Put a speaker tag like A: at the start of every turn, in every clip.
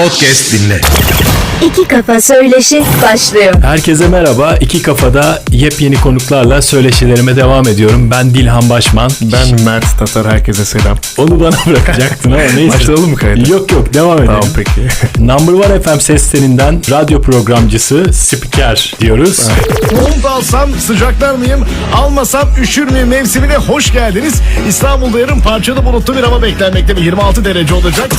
A: podcast dinle.
B: İki Kafa Söyleşi başlıyor.
C: Herkese merhaba. İki Kafada yepyeni konuklarla söyleşilerime devam ediyorum. Ben Dilhan Başman.
A: Ben Mert Tatar herkese selam.
C: Onu bana bırakacaktın ama neyse.
A: Başlayalım mı kayda?
C: Yok yok devam edelim.
A: Tamam peki.
C: Number One FM seslerinden radyo programcısı, spiker diyoruz.
D: Mont alsam sıcaklar mıyım? Almasam üşür müyüm mevsimine hoş geldiniz. İstanbul'da yarın parçalı bulutlu bir hava beklenmekte. 26 derece olacak.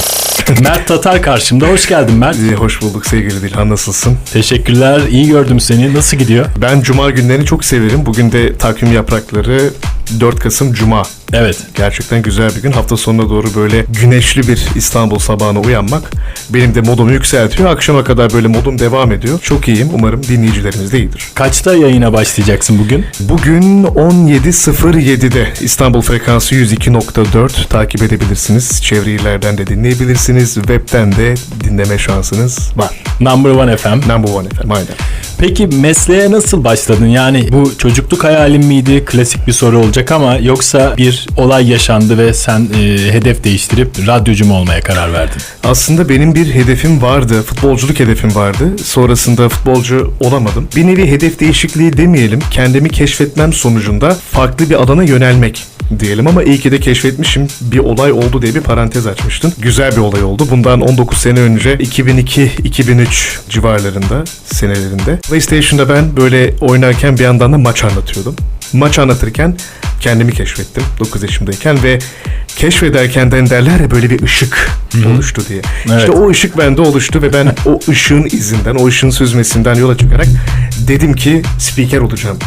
C: Mert Tatar karşımda. Hoş geldin Mert.
A: İyi, hoş bulduk sevgili Dilhan nasılsın?
C: Teşekkürler. İyi gördüm seni. Nasıl gidiyor?
A: Ben cuma günlerini çok severim. Bugün de takvim yaprakları 4 Kasım Cuma.
C: Evet.
A: Gerçekten güzel bir gün. Hafta sonuna doğru böyle güneşli bir İstanbul sabahına uyanmak benim de modumu yükseltiyor. Akşama kadar böyle modum devam ediyor. Çok iyiyim. Umarım dinleyicilerimiz de iyidir.
C: Kaçta yayına başlayacaksın bugün?
A: Bugün 17.07'de İstanbul frekansı 102.4 takip edebilirsiniz. Çevre illerden de dinleyebilirsiniz. Web'den de dinleme şansınız var.
C: Number One FM.
A: Number one FM aynen.
C: Peki mesleğe nasıl başladın? Yani bu çocukluk hayalin miydi? Klasik bir soru olacak ama yoksa bir olay yaşandı ve sen e, hedef değiştirip radyocu mu olmaya karar verdin?
A: Aslında benim bir hedefim vardı. Futbolculuk hedefim vardı. Sonrasında futbolcu olamadım. Bir nevi hedef değişikliği demeyelim. Kendimi keşfetmem sonucunda farklı bir alana yönelmek diyelim ama iyi ki de keşfetmişim. Bir olay oldu diye bir parantez açmıştın. Güzel bir olay oldu. Bundan 19 sene önce 2002-2003 civarlarında senelerinde. PlayStation'da ben böyle oynarken bir yandan da maç anlatıyordum. Maç anlatırken kendimi keşfettim 9 yaşımdayken ve keşfederken de derler ya böyle bir ışık oluştu diye.
C: Evet.
A: İşte o ışık bende oluştu ve ben o ışığın izinden, o ışığın süzmesinden yola çıkarak dedim ki spiker olacağım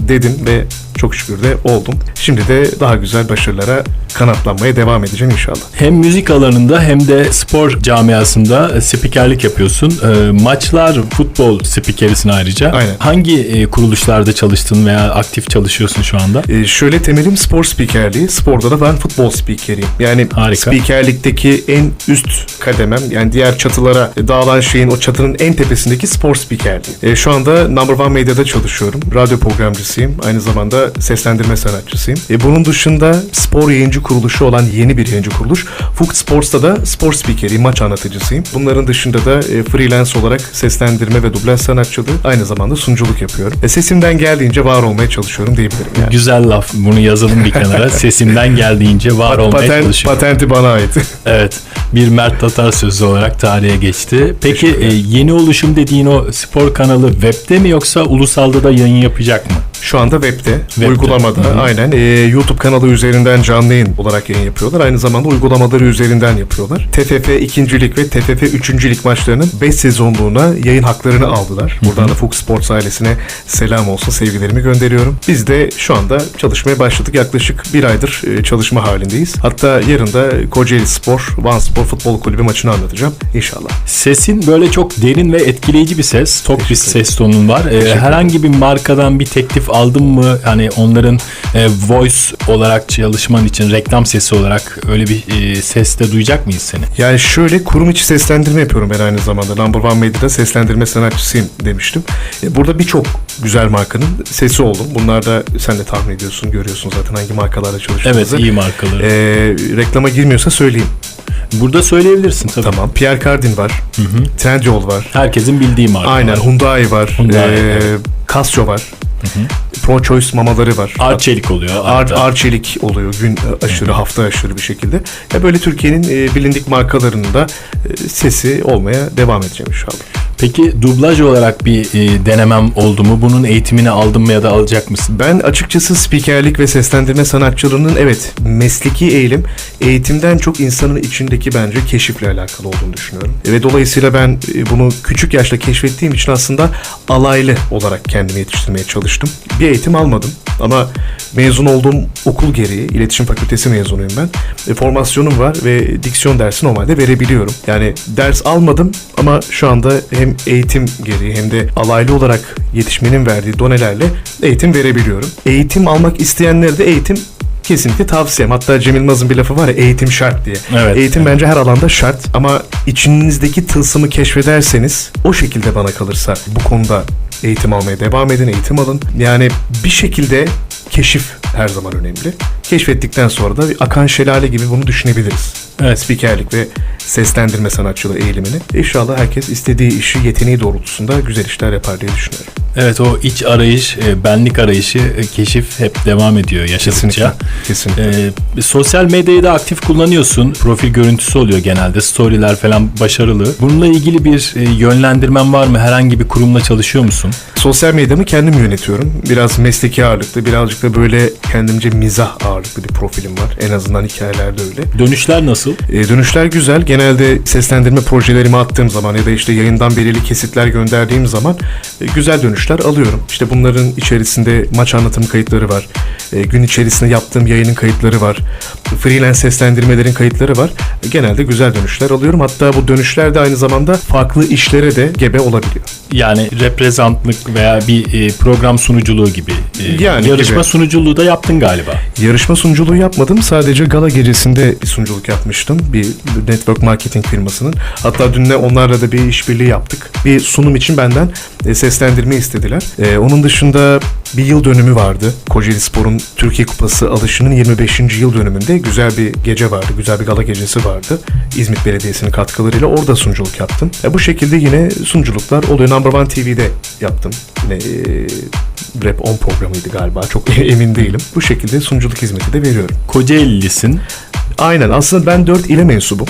A: dedim ve çok şükür de oldum. Şimdi de daha güzel başarılara kanatlanmaya devam edeceğim inşallah.
C: Hem müzik alanında hem de spor camiasında e, spikerlik yapıyorsun. E, maçlar, futbol spikerisin ayrıca.
A: Aynen.
C: Hangi e, kuruluşlarda çalıştın veya aktif çalışıyorsun şu anda?
A: Şöyle temelim spor spikerliği. Sporda da ben futbol spikeriyim. Yani
C: Harika.
A: spikerlikteki en üst kademem yani diğer çatılara dağılan şeyin o çatının en tepesindeki spor spikerliği. Ee, şu anda Number One Medya'da çalışıyorum. Radyo programcısıyım. Aynı zamanda seslendirme sanatçısıyım. Ee, bunun dışında spor yayıncı kuruluşu olan yeni bir yayıncı kuruluş. Fox Sports'ta da spor spikeriyim, maç anlatıcısıyım. Bunların dışında da e, freelance olarak seslendirme ve dublaj sanatçılığı aynı zamanda sunuculuk yapıyorum. E, sesimden geldiğince var olmaya çalışıyorum diyebilirim yani.
C: Güzel laf. Bunu yazalım bir kenara. Sesimden geldiğince var olmaya
A: Patent-
C: çalışıyorum.
A: patenti bana ait.
C: Evet. Bir Mert Tatar sözü olarak tarihe geçti. Peki e, yeni oluşum dediğin o spor kanalı webde mi yoksa ulusalda da yayın yapacak mı?
A: Şu anda webde,
C: Webde.
A: uygulamada
C: Hı hı.
A: aynen e, YouTube kanalı üzerinden canlı yayın olarak yayın yapıyorlar. Aynı zamanda uygulamaları üzerinden yapıyorlar. TFF 2. Lig ve TFF 3. Lig maçlarının 5 sezonluğuna yayın haklarını aldılar. Buradan da Fox Sports ailesine selam olsun, sevgilerimi gönderiyorum. Biz de şu anda çalışmaya başladık. Yaklaşık bir aydır e, çalışma halindeyiz. Hatta yarın da Kocaeli Spor, Van Spor Futbol Kulübü maçını anlatacağım inşallah.
C: Sesin böyle çok derin ve etkileyici bir ses. Tok bir ses tonun var. Ee, herhangi bir markadan bir teklif aldın mı? Hani onların e, voice olarak çalışman için reklam sesi olarak öyle bir e, ses de duyacak mıyız seni?
A: Yani şöyle kurum içi seslendirme yapıyorum ben aynı zamanda. Number One Medya'da seslendirme sanatçısıyım demiştim. E, Burada birçok güzel markanın sesi oldum. Bunlar da sen de tahmin ediyorsun, görüyorsun zaten hangi markalarla
C: Evet
A: çalıştığımızı.
C: iyi markaları.
A: E, reklama girmiyorsa söyleyeyim.
C: Burada söyleyebilirsin tabii.
A: Tamam. Pierre Cardin var. Trendyol var.
C: Herkesin bildiği marka.
A: Aynen. Hyundai var.
C: Hyundai,
A: e,
C: evet.
A: Casio var. Pro Choice mamaları var.
C: Arçelik oluyor.
A: Ar, arçelik oluyor gün aşırı hafta aşırı bir şekilde. Ya böyle Türkiye'nin e, bilindik markalarının da e, sesi olmaya devam edeceğim inşallah.
C: Peki dublaj olarak bir e, denemem oldu mu? Bunun eğitimini aldın mı ya da alacak mısın?
A: Ben açıkçası spikerlik ve seslendirme sanatçılığının evet mesleki eğilim eğitimden çok insanın içindeki bence keşifle alakalı olduğunu düşünüyorum. Ve dolayısıyla ben e, bunu küçük yaşta keşfettiğim için aslında alaylı olarak kendimi yetiştirmeye çalıştım. Bir eğitim almadım ama mezun olduğum okul gereği iletişim fakültesi mezunuyum ben. E, formasyonum var ve diksiyon dersi normalde verebiliyorum. Yani ders almadım ama şu anda hem eğitim gereği hem de alaylı olarak yetişmenin verdiği donelerle eğitim verebiliyorum. Eğitim almak isteyenlere de eğitim kesinlikle tavsiyem. Hatta Cem Yılmaz'ın bir lafı var ya eğitim şart diye.
C: Evet,
A: eğitim
C: evet.
A: bence her alanda şart ama içinizdeki tılsımı keşfederseniz o şekilde bana kalırsa bu konuda eğitim almaya devam edin, eğitim alın. Yani bir şekilde keşif her zaman önemli. Keşfettikten sonra da bir akan şelale gibi bunu düşünebiliriz.
C: Evet.
A: Spikerlik ve seslendirme sanatçılığı eğilimini. İnşallah herkes istediği işi yeteneği doğrultusunda güzel işler yapar diye düşünüyorum.
C: Evet o iç arayış, e, benlik arayışı, e, keşif hep devam ediyor yaşadıkça.
A: Kesinlikle. Kesinlikle.
C: Ee, sosyal medyayı da aktif kullanıyorsun. Profil görüntüsü oluyor genelde. Storyler falan başarılı. Bununla ilgili bir e, yönlendirmen var mı? Herhangi bir kurumla çalışıyor musun?
A: Sosyal medyamı kendim yönetiyorum. Biraz mesleki ağırlıklı, birazcık da böyle kendimce mizah ağırlıklı bir profilim var. En azından hikayelerde öyle.
C: Dönüşler nasıl?
A: E, dönüşler güzel. Genelde seslendirme projelerimi attığım zaman ya da işte yayından belirli kesitler gönderdiğim zaman e, güzel dönüşler alıyorum. İşte bunların içerisinde maç anlatım kayıtları var. E, gün içerisinde yaptığım yayının kayıtları var. Freelance seslendirmelerin kayıtları var. E, genelde güzel dönüşler alıyorum. Hatta bu dönüşler de aynı zamanda farklı işlere de gebe olabiliyor.
C: Yani reprezentlik veya bir e, program sunuculuğu gibi. E,
A: Yani
C: yarışma
A: gibi.
C: sunuculuğu da yaptın galiba.
A: Yarışma sunuculuğu yapmadım. Sadece gala gecesinde bir sunuculuk yapmıştım. Bir network marketing firmasının. Hatta dün de onlarla da bir işbirliği yaptık. Bir sunum için benden e, seslendirme istediler. E, onun dışında bir yıl dönümü vardı. Kocaeli Spor'un Türkiye Kupası alışının 25. yıl dönümünde güzel bir gece vardı. Güzel bir gala gecesi vardı. İzmit Belediyesi'nin katkılarıyla orada sunuculuk yaptım. E, bu şekilde yine sunuculuklar oluyor. Number One TV'de yaptım. Yine e, Rap 10 programıydı galiba. Çok emin değilim. Bu şekilde sunuculuk hizmeti de veriyorum.
C: Kocaeli'lisin.
A: Aynen. Aslında ben 4 ile mensubum.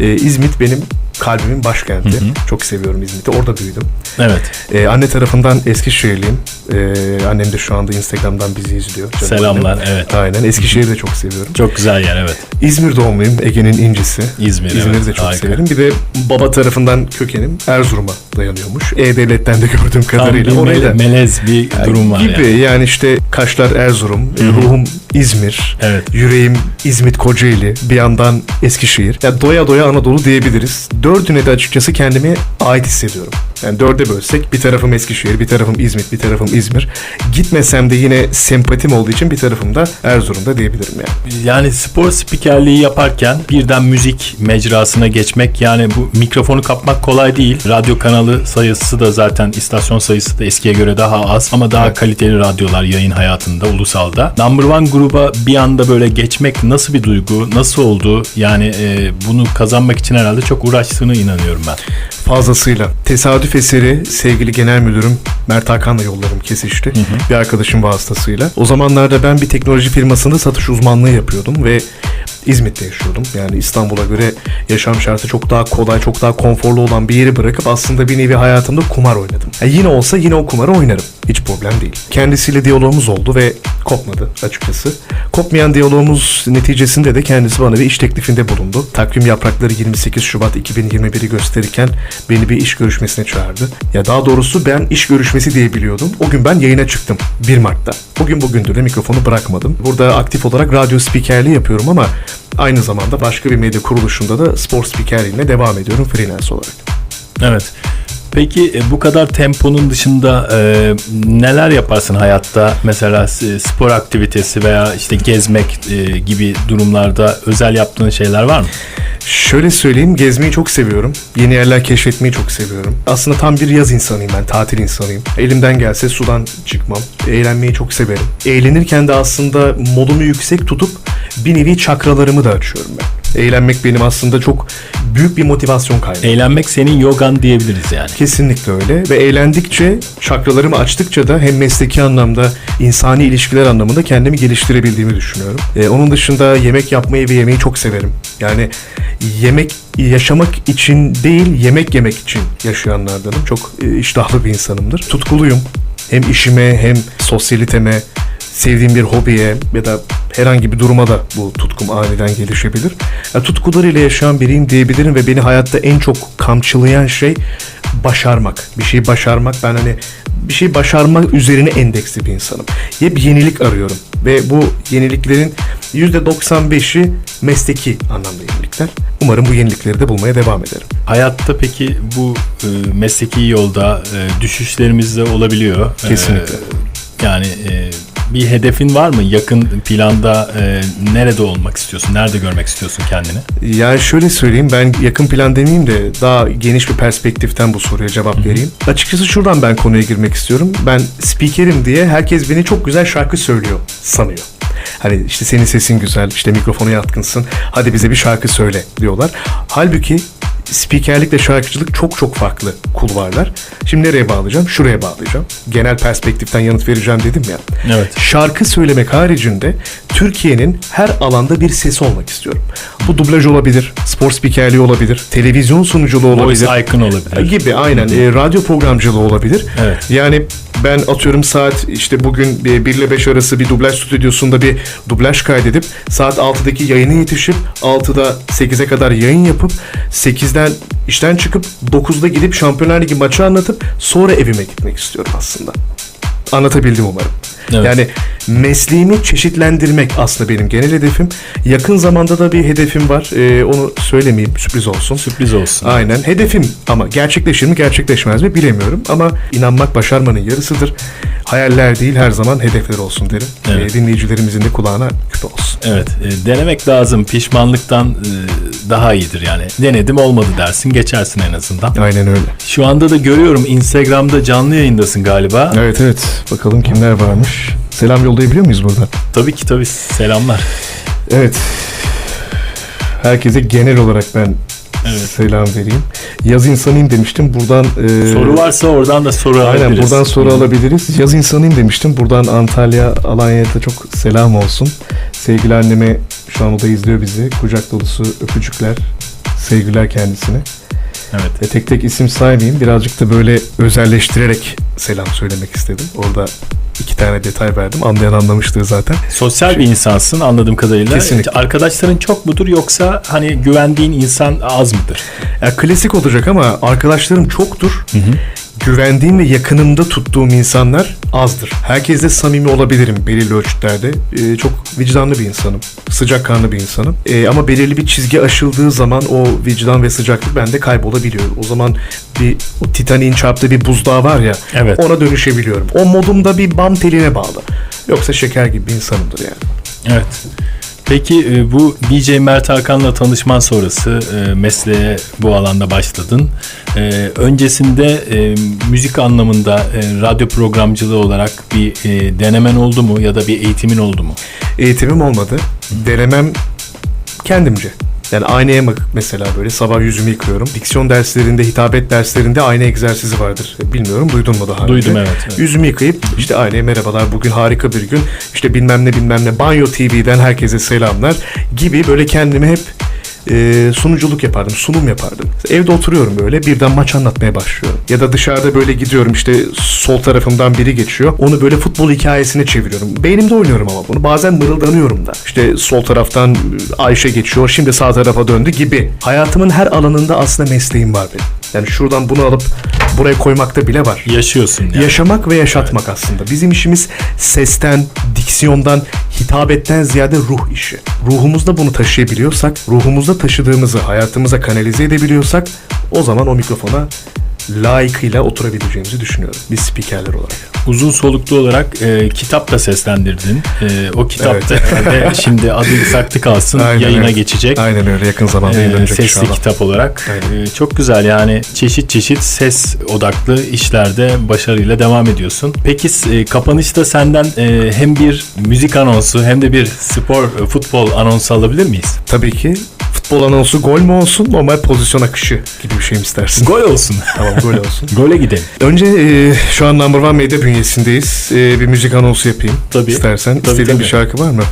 A: Ee, İzmit benim kalbimin başkenti. Çok seviyorum İzmit'i. Orada büyüdüm.
C: Evet.
A: Ee, anne tarafından Eskişehirliyim. Ee, annem de şu anda Instagram'dan bizi izliyor. Canım
C: Selamlar,
A: annem.
C: evet.
A: Aynen. Eskişehir'i de çok seviyorum.
C: Çok güzel yer evet.
A: İzmir doğumluyum. Ege'nin incisi.
C: İzmir,
A: İzmir'i
C: evet.
A: de çok
C: Harika.
A: severim. Bir de baba tarafından kökenim Erzurum'a dayanıyormuş. E-Devlet'ten de gördüğüm
C: Tam
A: kadarıyla.
C: bir
A: Orayı da
C: mele- melez bir durum var
A: gibi
C: yani.
A: yani. işte kaşlar Erzurum, ruhum İzmir,
C: Evet.
A: yüreğim İzmit Kocaeli, bir yandan Eskişehir. Ya doya doya Anadolu diyebiliriz. Dördüne de açıkçası kendimi ait hissediyorum. Yani dörde bölsek bir tarafım Eskişehir, bir tarafım İzmit, bir tarafım İzmir. Gitmesem de yine sempatim olduğu için bir tarafım da Erzurum'da diyebilirim yani.
C: Yani spor spikerliği yaparken birden müzik mecrasına geçmek yani bu mikrofonu kapmak kolay değil. Radyo kanalı sayısı da zaten istasyon sayısı da eskiye göre daha az ama daha
A: Evet.
C: kaliteli radyolar yayın hayatında ulusalda. Number One gruba bir anda böyle geçmek nasıl bir duygu? Nasıl oldu? Yani e, bunu kazanmak için herhalde çok uğraştığını inanıyorum ben.
A: Fazlasıyla. Tesadüf eseri sevgili genel müdürüm Mert Hakan'la yollarım kesişti. Bir arkadaşım vasıtasıyla. O zamanlarda ben bir teknoloji firmasında satış uzmanlığı yapıyordum ve İzmit'te yaşıyordum. Yani İstanbul'a göre yaşam şartı çok daha kolay, çok daha konforlu olan bir yeri bırakıp aslında bir nevi hayatımda kumar oynadım. Ya yine olsa yine o kumarı oynarım. Hiç problem değil. Kendisiyle diyalogumuz oldu ve kopmadı açıkçası. Kopmayan diyalogumuz neticesinde de kendisi bana bir iş teklifinde bulundu. Takvim yaprakları 28 Şubat 2021'i gösterirken beni bir iş görüşmesine çağırdı. Ya daha doğrusu ben iş görüşmesi diye biliyordum. O gün ben yayına çıktım 1 Mart'ta. Bugün bugündür de mikrofonu bırakmadım. Burada aktif olarak radyo spikerliği yapıyorum ama aynı zamanda başka bir medya kuruluşunda da spor spikerliğine devam ediyorum freelance olarak.
C: Evet. Peki e, bu kadar temponun dışında e, neler yaparsın hayatta? Mesela spor aktivitesi veya işte gezmek e, gibi durumlarda özel yaptığın şeyler var mı?
A: Şöyle söyleyeyim, gezmeyi çok seviyorum. Yeni yerler keşfetmeyi çok seviyorum. Aslında tam bir yaz insanıyım ben, tatil insanıyım. Elimden gelse sudan çıkmam. Eğlenmeyi çok severim. Eğlenirken de aslında modumu yüksek tutup bir nevi çakralarımı da açıyorum ben. Eğlenmek benim aslında çok büyük bir motivasyon kaynağı.
C: Eğlenmek senin yogan diyebiliriz yani.
A: Kesinlikle öyle ve eğlendikçe çakralarımı açtıkça da hem mesleki anlamda insani ilişkiler anlamında kendimi geliştirebildiğimi düşünüyorum. Ee, onun dışında yemek yapmayı ve yemeği çok severim. Yani yemek yaşamak için değil yemek yemek için yaşayanlardanım. Çok e, iştahlı bir insanımdır. Tutkuluyum. Hem işime hem sosyaliteme sevdiğim bir hobiye ya da herhangi bir duruma da bu tutkum aniden gelişebilir. Ya, tutkularıyla yaşayan biriyim diyebilirim ve beni hayatta en çok kamçılayan şey başarmak. Bir şeyi başarmak. Ben hani bir şey başarmak üzerine endeksli bir insanım. Hep yenilik arıyorum ve bu yeniliklerin %95'i mesleki anlamda yenilikler. Umarım bu yenilikleri de bulmaya devam ederim.
C: Hayatta peki bu e, mesleki yolda e, düşüşlerimiz de olabiliyor. E,
A: Kesinlikle.
C: yani e, bir hedefin var mı? Yakın planda e, nerede olmak istiyorsun? Nerede görmek istiyorsun kendini?
A: Yani şöyle söyleyeyim ben yakın plan demeyeyim de daha geniş bir perspektiften bu soruya cevap vereyim. Açıkçası şuradan ben konuya girmek istiyorum. Ben spikerim diye herkes beni çok güzel şarkı söylüyor sanıyor. Hani işte senin sesin güzel, işte mikrofona yatkınsın. Hadi bize bir şarkı söyle diyorlar. Halbuki spikerlikle şarkıcılık çok çok farklı kulvarlar. Şimdi nereye bağlayacağım? Şuraya bağlayacağım. Genel perspektiften yanıt vereceğim dedim ya.
C: Evet.
A: Şarkı söylemek haricinde Türkiye'nin her alanda bir sesi olmak istiyorum. Bu dublaj olabilir, spor spikerliği olabilir, televizyon sunuculuğu olabilir.
C: Voice icon olabilir.
A: Gibi aynen. E, radyo programcılığı olabilir.
C: Evet.
A: Yani ben atıyorum saat işte bugün 1 ile 5 arası bir dublaj stüdyosunda bir dublaj kaydedip saat 6'daki yayına yetişip 6'da 8'e kadar yayın yapıp 8'den işten çıkıp 9'da gidip Şampiyonlar Ligi maçı anlatıp sonra evime gitmek istiyorum aslında. Anlatabildim umarım.
C: Evet.
A: Yani mesleğimi çeşitlendirmek aslında benim genel hedefim. Yakın zamanda da bir hedefim var. Ee, onu söylemeyeyim sürpriz olsun.
C: Sürpriz olsun.
A: Aynen. Hedefim ama gerçekleşir mi gerçekleşmez mi bilemiyorum. Ama inanmak başarmanın yarısıdır. Hayaller değil her zaman hedefler olsun derim.
C: Evet.
A: Ee, dinleyicilerimizin de kulağına küpe olsun.
C: Evet, e, denemek lazım. Pişmanlıktan e, daha iyidir yani. Denedim olmadı dersin, geçersin en azından.
A: Aynen öyle.
C: Şu anda da görüyorum Instagram'da canlı yayındasın galiba.
A: Evet evet. Bakalım kimler varmış. Selam yollayabiliyor muyuz burada?
C: Tabii ki tabii. Selamlar.
A: Evet. Herkese genel olarak ben
C: Evet.
A: selam vereyim. Yaz insanıyım demiştim. Buradan e,
C: Soru varsa oradan da soru
A: Aynen
C: alabiliriz.
A: buradan soru alabiliriz. Yaz insanıyım demiştim. Buradan Antalya, Alanya'ya da çok selam olsun. Sevgili anneme şu an o da izliyor bizi. Kucak dolusu öpücükler, sevgiler kendisine.
C: Evet.
A: Ve tek tek isim saymayayım. Birazcık da böyle özelleştirerek selam söylemek istedim. Orada iki tane detay verdim. Anlayan anlamıştır zaten.
C: Sosyal bir insansın anladığım kadarıyla.
A: Kesinlikle.
C: Arkadaşların çok mudur yoksa hani güvendiğin insan az mıdır?
A: Ya klasik olacak ama arkadaşlarım çoktur. Güvendiğim ve yakınımda tuttuğum insanlar azdır. Herkesle samimi olabilirim belirli ölçütlerde. Ee, çok vicdanlı bir insanım. Sıcakkanlı bir insanım. Ee, ama belirli bir çizgi aşıldığı zaman o vicdan ve sıcaklık bende kaybolabiliyor. O zaman bir o Titanic'in çarptığı bir buzdağı var ya.
C: Evet.
A: Ona dönüşebiliyorum. O modumda bir bam teline bağlı. Yoksa şeker gibi bir insanımdır yani.
C: Evet. Peki e, bu DJ Mert Hakan'la tanışman sonrası e, mesleğe bu alanda başladın. E, Öncesinde müzik anlamında radyo programcılığı olarak bir denemen oldu mu ya da bir eğitimin oldu mu?
A: Eğitimim olmadı. Denemem kendimce. Yani aynaya bak mesela böyle sabah yüzümü yıkıyorum. Diksiyon derslerinde, hitabet derslerinde ayna egzersizi vardır. Bilmiyorum duydun mu daha
C: Duydum,
A: önce?
C: evet, evet.
A: Yüzümü yıkayıp işte aynaya merhabalar bugün harika bir gün. İşte bilmem ne bilmem ne Banyo TV'den herkese selamlar gibi böyle kendimi hep e, sunuculuk yapardım, sunum yapardım. Evde oturuyorum böyle birden maç anlatmaya başlıyorum. Ya da dışarıda böyle gidiyorum işte sol tarafımdan biri geçiyor. Onu böyle futbol hikayesine çeviriyorum. Beynimde oynuyorum ama bunu. Bazen mırıldanıyorum da. İşte sol taraftan Ayşe geçiyor, şimdi sağ tarafa döndü gibi. Hayatımın her alanında aslında mesleğim var benim. Yani şuradan bunu alıp buraya koymakta bile var.
C: Yaşıyorsun yani.
A: Yaşamak ve yaşatmak aslında. Bizim işimiz sesten, diksiyondan, hitabetten ziyade ruh işi. Ruhumuzda bunu taşıyabiliyorsak, ruhumuzda taşıdığımızı hayatımıza kanalize edebiliyorsak o zaman o mikrofona layıkıyla oturabileceğimizi düşünüyorum. Biz spikerler olarak.
C: Uzun soluklu olarak e, kitap da seslendirdin. E, o kitap
A: Evet.
C: da herhalde şimdi adı saklı kalsın
A: Aynen
C: yayına
A: öyle.
C: geçecek.
A: Aynen öyle yakın zamanda
C: Ee,
A: yayınlanacak
C: sesli
A: inşallah.
C: kitap olarak. Ee, çok güzel yani çeşit çeşit ses odaklı işlerde başarıyla devam ediyorsun. Peki e, kapanışta senden e, hem bir müzik anonsu hem de bir spor e, futbol anonsu alabilir miyiz?
A: Tabii ki futbol anonsu gol mü olsun normal pozisyon akışı gibi bir şey mi istersin?
C: Gol olsun.
A: tamam gol olsun.
C: Gole gidelim.
A: Önce e, şu an Number One Medya bünyesindeyiz. E, bir müzik anonsu yapayım.
C: Tabii.
A: İstersen.
C: Tabii,
A: İstediğin
C: tabii.
A: bir şarkı var mı?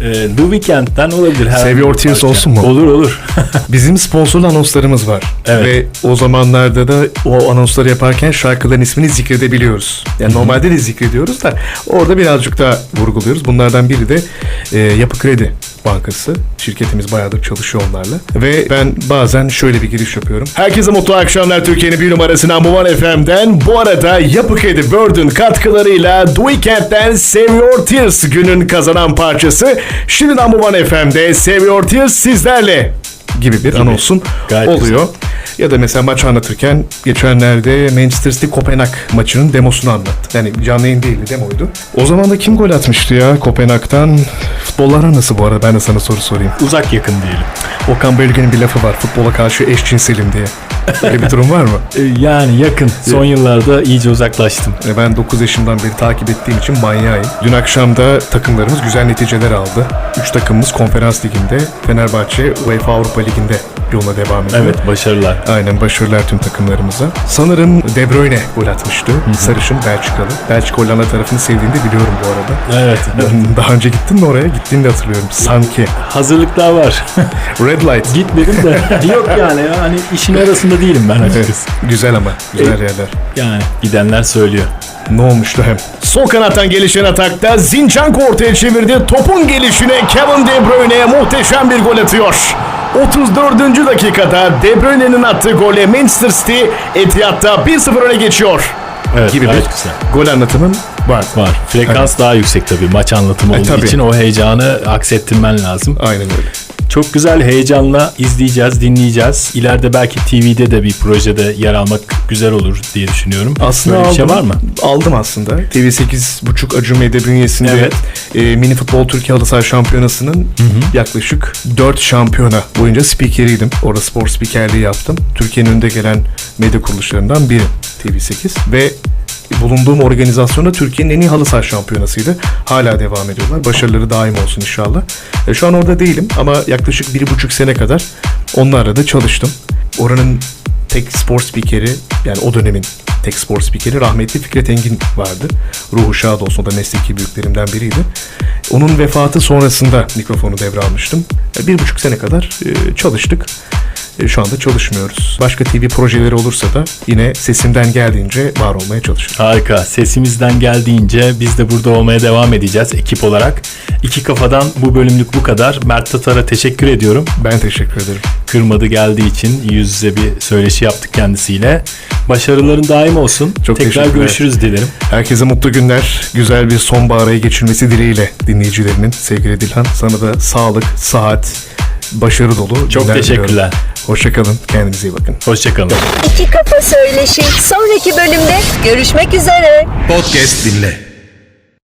C: Ee, The Weeknd'den olabilir. herhangi
A: Save Your Tears olsun mu?
C: Olur olur.
A: Bizim sponsorlu anonslarımız var.
C: Evet.
A: Ve o zamanlarda da o anonsları yaparken şarkıların ismini zikredebiliyoruz. Yani normalde de zikrediyoruz da orada birazcık daha vurguluyoruz. Bunlardan biri de e, Yapı Kredi Bankası. Şirketimiz bayağıdır çalışıyor onlarla. Ve ben bazen şöyle bir giriş yapıyorum. Herkese mutlu akşamlar Türkiye'nin bir numarası Number One FM'den. Bu arada Yapı Kredi World'ün katkılarıyla The Weeknd'den Save Your Tears günün kazanan parçası. Şimdi Number One FM'de Your Tears sizlerle gibi bir anonsun
C: Gayet
A: oluyor. Ya da mesela maç anlatırken geçenlerde Manchester City Kopenhag maçının demosunu anlattı. Yani canlı yayın değildi demoydu. O zaman da kim gol atmıştı ya Kopenhag'dan? Futbollara nasıl bu arada? Ben de sana soru sorayım.
C: Uzak yakın diyelim.
A: Okan Bölge'nin bir lafı var. Futbola karşı eşcinselim diye. Öyle bir durum var mı?
C: E, Yani yakın. Son yıllarda iyice uzaklaştım.
A: E, Ben 9 yaşımdan beri takip ettiğim için manyağıyım. Dün akşam da takımlarımız güzel neticeler aldı. 3 takımımız konferans liginde, Fenerbahçe UEFA Avrupa Ligi'nde yoluna devam ediyor.
C: Evet başarılar.
A: Aynen başarılar tüm takımlarımıza. Sanırım De Bruyne gol atmıştı. Sarışın Belçikalı. Belçika Hollanda tarafını sevdiğini de biliyorum bu arada.
C: Evet.
A: Daha önce gittin mi oraya? Gittiğini de hatırlıyorum. Sanki.
C: Hazırlıklar var.
A: Red Light.
C: Gitmedim de. Yok yani hani işin arasında değilim ben
A: Evet,
C: açıkçası.
A: güzel ama. Güzel yerler.
C: Yani gidenler söylüyor.
A: Ne olmuştu hem?
D: Sol kanattan gelişen atakta Zinchenko ortaya çevirdi. Topun gelişine Kevin De Bruyne muhteşem bir gol atıyor. 34. dakikada De Bruyne'nin attığı golle Manchester City Etihad'da 1-0 öne geçiyor.
C: Evet
A: Gibi bir
C: güzel.
A: gol anlatımın var.
C: Var. Frekans daha yüksek tabii maç anlatımı
A: E,
C: olduğu
A: tabii.
C: için o heyecanı aksettirmen lazım.
A: Aynen öyle.
C: Çok güzel heyecanla izleyeceğiz, dinleyeceğiz. İleride belki TV'de de bir projede yer almak güzel olur diye düşünüyorum.
A: Aslında
C: Böyle bir şey
A: aldım.
C: var mı?
A: Aldım aslında. TV8.5 Acun Medya bünyesinde
C: Evet.
A: e, Mini Futbol Türkiye Halı Saha Şampiyonası'nın yaklaşık 4 şampiyona boyunca spikeriydim. Orada spor spikerliği yaptım. Türkiye'nin önde gelen medya kuruluşlarından biri TV8 ve bulunduğum organizasyonda Türkiye'nin en iyi halı saha şampiyonasıydı. Hala devam ediyorlar. Başarıları daim olsun inşallah. E, şu an orada değilim ama yaklaşık bir buçuk sene kadar onlarla da çalıştım. Oranın tek spor spikeri yani o dönemin tek spor spikeri rahmetli Fikret Engin vardı. Ruhu şad olsun o da mesleki büyüklerimden biriydi. Onun vefatı sonrasında mikrofonu devralmıştım. E, Bir buçuk sene kadar e, çalıştık. E, Şu anda çalışmıyoruz. Başka TV projeleri olursa da yine sesimden geldiğince var olmaya çalışırım.
C: Harika. Sesimizden geldiğince biz de burada olmaya devam edeceğiz ekip olarak. İki kafadan bu bölümlük bu kadar. Mert Tatar'a teşekkür ediyorum.
A: Ben teşekkür ederim.
C: Kırmadı geldiği için yüz yüze bir söyleşi yaptık kendisiyle. Başarıların daim olsun.
A: Çok
C: Tekrar görüşürüz dilerim.
A: Herkese mutlu günler, güzel bir sonbahar ayı geçirmesi dileğiyle dinleyicilerinin sevgili Dilhan. Sana da sağlık, sıhhat, başarı dolu
C: Çok teşekkürler.
A: diliyorum. Hoşçakalın, kendinize iyi bakın.
C: Hoşçakalın.
B: İki Kafa Söyleşi sonraki bölümde görüşmek üzere.
E: Podcast dinle.